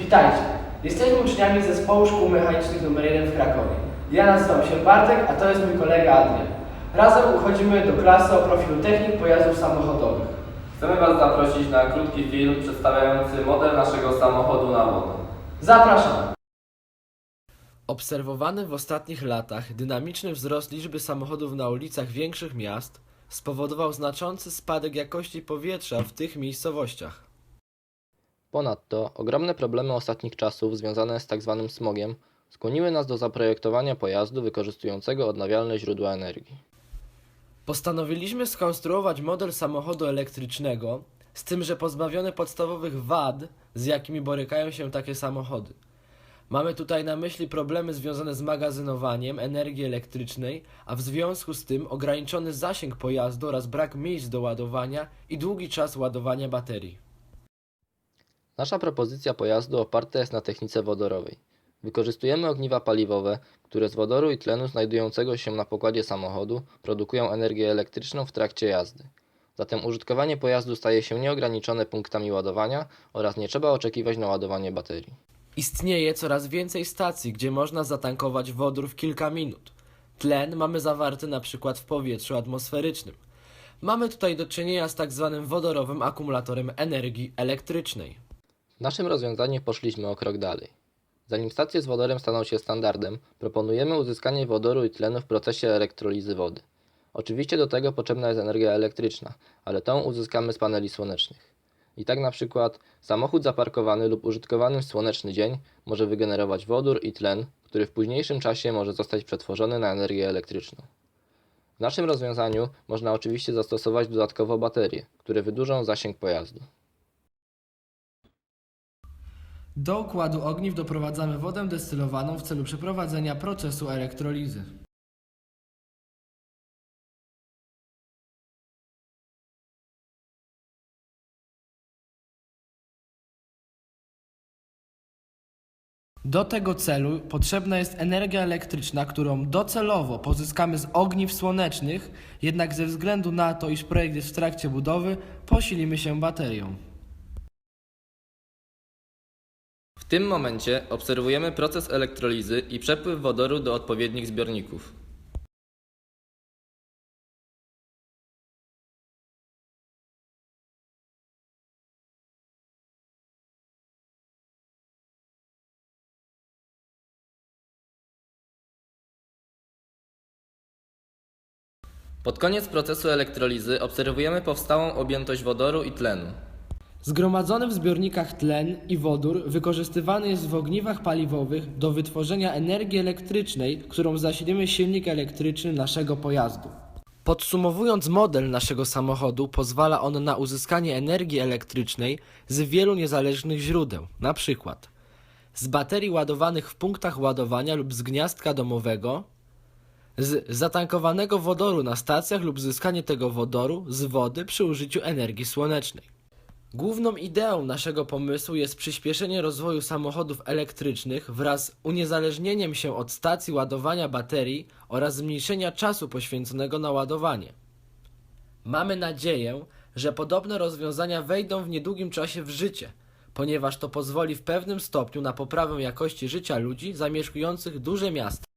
Witajcie. Jesteśmy uczniami zespołu szkół mechanicznych nr 1 w Krakowie. Ja nazywam się Bartek, a to jest mój kolega Adrian. Razem uchodzimy do klasy o profilu technik pojazdów samochodowych. Chcemy Was zaprosić na krótki film przedstawiający model naszego samochodu na wodę. Zapraszam. Obserwowany w ostatnich latach dynamiczny wzrost liczby samochodów na ulicach większych miast spowodował znaczący spadek jakości powietrza w tych miejscowościach. Ponadto ogromne problemy ostatnich czasów związane z tzw. smogiem skłoniły nas do zaprojektowania pojazdu wykorzystującego odnawialne źródła energii. Postanowiliśmy skonstruować model samochodu elektrycznego, z tym, że pozbawiony podstawowych wad, z jakimi borykają się takie samochody. Mamy tutaj na myśli problemy związane z magazynowaniem energii elektrycznej, a w związku z tym ograniczony zasięg pojazdu oraz brak miejsc do ładowania i długi czas ładowania baterii. Nasza propozycja pojazdu oparta jest na technice wodorowej. Wykorzystujemy ogniwa paliwowe, które z wodoru i tlenu znajdującego się na pokładzie samochodu produkują energię elektryczną w trakcie jazdy. Zatem użytkowanie pojazdu staje się nieograniczone punktami ładowania oraz nie trzeba oczekiwać na ładowanie baterii. Istnieje coraz więcej stacji, gdzie można zatankować wodór w kilka minut. Tlen mamy zawarty na przykład w powietrzu atmosferycznym. Mamy tutaj do czynienia z tak zwanym wodorowym akumulatorem energii elektrycznej. W naszym rozwiązaniu poszliśmy o krok dalej. Zanim stacje z wodorem staną się standardem, proponujemy uzyskanie wodoru i tlenu w procesie elektrolizy wody. Oczywiście do tego potrzebna jest energia elektryczna, ale tą uzyskamy z paneli słonecznych. I tak na przykład samochód zaparkowany lub użytkowany w słoneczny dzień może wygenerować wodór i tlen, który w późniejszym czasie może zostać przetworzony na energię elektryczną. W naszym rozwiązaniu można oczywiście zastosować dodatkowo baterie, które wydłużą zasięg pojazdu. Do układu ogniw doprowadzamy wodę destylowaną w celu przeprowadzenia procesu elektrolizy. Do tego celu potrzebna jest energia elektryczna, którą docelowo pozyskamy z ogniw słonecznych, jednak ze względu na to, iż projekt jest w trakcie budowy, posilimy się baterią. Tym momencie obserwujemy proces elektrolizy i przepływ wodoru do odpowiednich zbiorników. Pod koniec procesu elektrolizy obserwujemy powstałą objętość wodoru i tlenu. Zgromadzony w zbiornikach tlen i wodór wykorzystywany jest w ogniwach paliwowych do wytworzenia energii elektrycznej, którą zasilimy silnik elektryczny naszego pojazdu. Podsumowując, model naszego samochodu pozwala on na uzyskanie energii elektrycznej z wielu niezależnych źródeł, przykład z baterii ładowanych w punktach ładowania lub z gniazdka domowego, z zatankowanego wodoru na stacjach lub zyskanie tego wodoru z wody przy użyciu energii słonecznej. Główną ideą naszego pomysłu jest przyspieszenie rozwoju samochodów elektrycznych wraz z uniezależnieniem się od stacji ładowania baterii oraz zmniejszenia czasu poświęconego na ładowanie. Mamy nadzieję, że podobne rozwiązania wejdą w niedługim czasie w życie, ponieważ to pozwoli w pewnym stopniu na poprawę jakości życia ludzi zamieszkujących duże miasta.